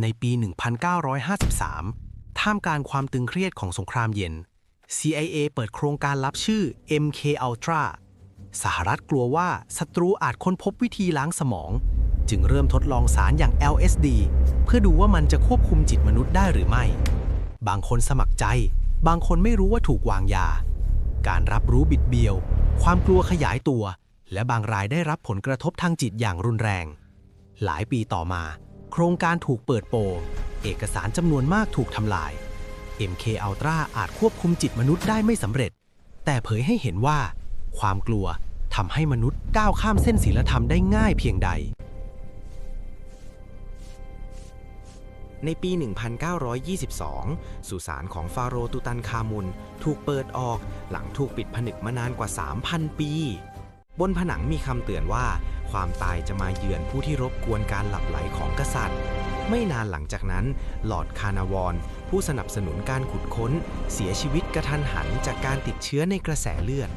ในปี 1953 ท่ามกลางความตึงเครียดของสงครามเย็น CIA เปิดโครงการลับชื่อ MK Ultra สหรัฐกลัวว่าศัตรูอาจค้นพบวิธีล้างสมอง จึงเริ่มทดลองสารอย่าง LSD เพื่อดูว่ามันจะควบคุมจิตมนุษย์ได้หรือไม่ บางคนสมัครใจ บางคนไม่รู้ว่าถูกวางยา การรับรู้บิดเบี้ยว ความกลัวขยายตัว และบางรายได้รับผลกระทบทางจิตอย่างรุนแรง หลายปีต่อมา โครงการถูกเปิดโปงเอกสารจำนวนมากถูกทำลาย MK Ultra อาจควบคุมจิตมนุษย์ได้ไม่สำเร็จ แต่เผยให้เห็นว่า ความกลัวทำให้มนุษย์ก้าวข้ามเส้นศีลธรรมได้ง่ายเพียงใด ในปี 1922 สุสานของฟาโรห์ตุตันคามุน ถูกเปิดออกหลังถูกปิดผนึกมานานกว่า 3,000 ปี บนผนังมีคำเตือนว่า ความตายจะมาเยือนผู้ที่รบกวนการหลับไหลของกษัตริย์ ไม่นานหลังจากนั้น หลอร์ดคาร์นาวอน ผู้สนับสนุนการขุดค้น เสียชีวิตกระทันหันจากการติดเชื้อในกระแสเลือด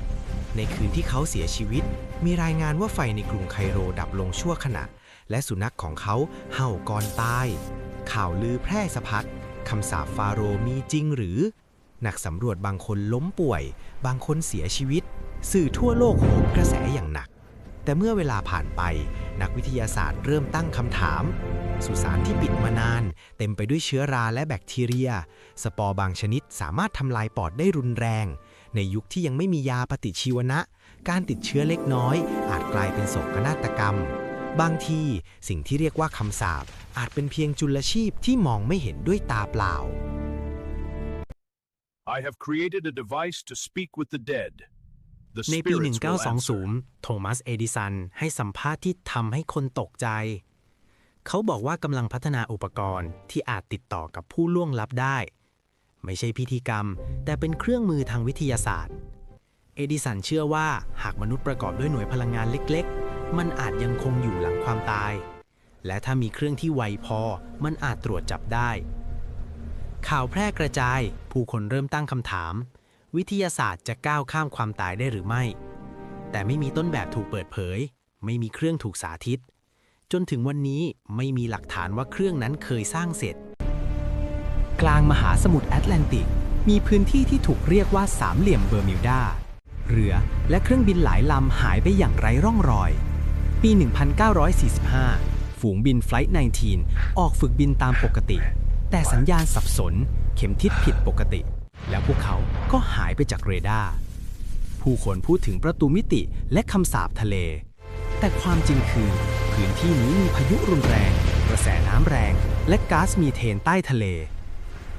ในคืนที่เขาเสียชีวิต มีรายงานว่าไฟในกรุงไคโรดับลงชั่วขณะ และสุนัขของเขาเห่าก่อนตาย ข่าวลือแพร่สะพัดคำสาปฟาโรมีจริงหรือ นักสำรวจบางคนล้มป่วย บางคนเสียชีวิต สื่อทั่วโลกโหมกระแสอย่างหนัก แต่เมื่อเวลาผ่านไปนักวิทยาศาสตร์เริ่มตั้งคำถาม สุสานที่ปิดมานาน เต็มไปด้วยเชื้อราและแบคทีเรีย สปอร์บางชนิดสามารถทำลายปอดได้รุนแรง ในยุคที่ยังไม่มียาปฏิชีวนะ การติดเชื้อเล็กน้อย อาจกลายเป็นโศกนาฏกรรม บางทีสิ่งที่เรียกว่าคำสาปอาจเป็นเพียงจุลชีพที่มองไม่เห็นด้วยตาเปล่า I have created a device to speak with the dead. The ในปี spirits will answer. 1920 โทมัส เอดิสัน ให้สัมภาษณ์ที่ทำให้คนตกใจ เขาบอกว่ากำลังพัฒนาอุปกรณ์ที่อาจติดต่อกับผู้ล่วงลับได้ ไม่ใช่พิธีกรรม แต่เป็นเครื่องมือทางวิทยาศาสตร์ เอดิสันเชื่อว่าหากมนุษย์ประกอบด้วยหน่วยพลังงานเล็ก ๆ มันอาจยังคงอยู่หลังความตาย และถ้ามีเครื่องที่ไวพอ มันอาจตรวจจับได้ ข่าวแพร่กระจาย ผู้คนเริ่มตั้งคำถาม วิทยาศาสตร์จะก้าวข้ามความตายได้หรือไม่ แต่ไม่มีต้นแบบถูกเปิดเผย ไม่มีเครื่องถูกสาธิต จนถึงวันนี้ไม่มีหลักฐานว่าเครื่องนั้นเคยสร้างเสร็จ กลางมหาสมุทรแอตแลนติก มีพื้นที่ที่ถูกเรียกว่าสามเหลี่ยมเบอร์มิวดา เรือและเครื่องบินหลายลำหายไปอย่างไร้ร่องรอย ปี 1945 ฝูงบินไฟล์19 ออกฝึกบินตามปกติ แต่สัญญาณสับสน เข็มทิศผิดปกติ แล้วพวกเขาก็หายไปจากเรดาร์ ผู้คนพูดถึงประตูมิติและคำสาปทะเล แต่ความจริงคือ พื้นที่นี้มีพายุรุนแรง กระแสน้ำแรง และก๊าซมีเทนใต้ทะเล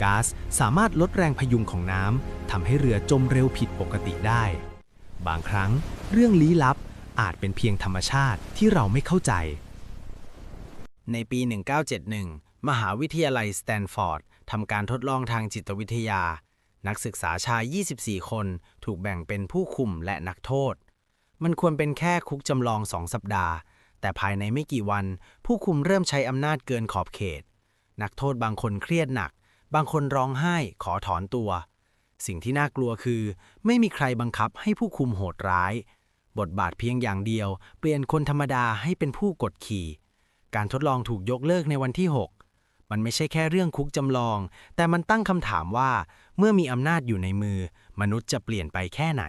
ก๊าซสามารถลดแรงพยุงของน้ำทำให้เรือจมเร็วผิดปกติได้ บางครั้งเรื่องลี้ลับอาจเป็นเพียงธรรมชาติที่เราไม่เข้าใจ ในปี 1971 มหาวิทยาลัยสแตนฟอร์ดทำการทดลองทางจิตวิทยา นักศึกษาชาย 24 คนถูกแบ่งเป็นผู้คุมและนักโทษ มันควรเป็นแค่คุกจำลองสองสัปดาห์ แต่ภายในไม่กี่วัน ผู้คุมเริ่มใช้อำนาจเกินขอบเขต นักโทษบางคนเครียดหนัก บางคนร้องไห้ขอถอนตัว สิ่งที่น่ากลัวคือ ไม่มีใครบังคับให้ผู้คุมโหดร้าย บทบาทเพียงอย่างเดียว เปลี่ยนคนธรรมดาให้เป็นผู้กดขี่ การทดลองถูกยกเลิกในวันที่ 6 มันไม่ใช่แค่เรื่องคุกจำลอง แต่มันตั้งคำถามว่า เมื่อมีอำนาจอยู่ในมือ มนุษย์จะเปลี่ยนไปแค่ไหน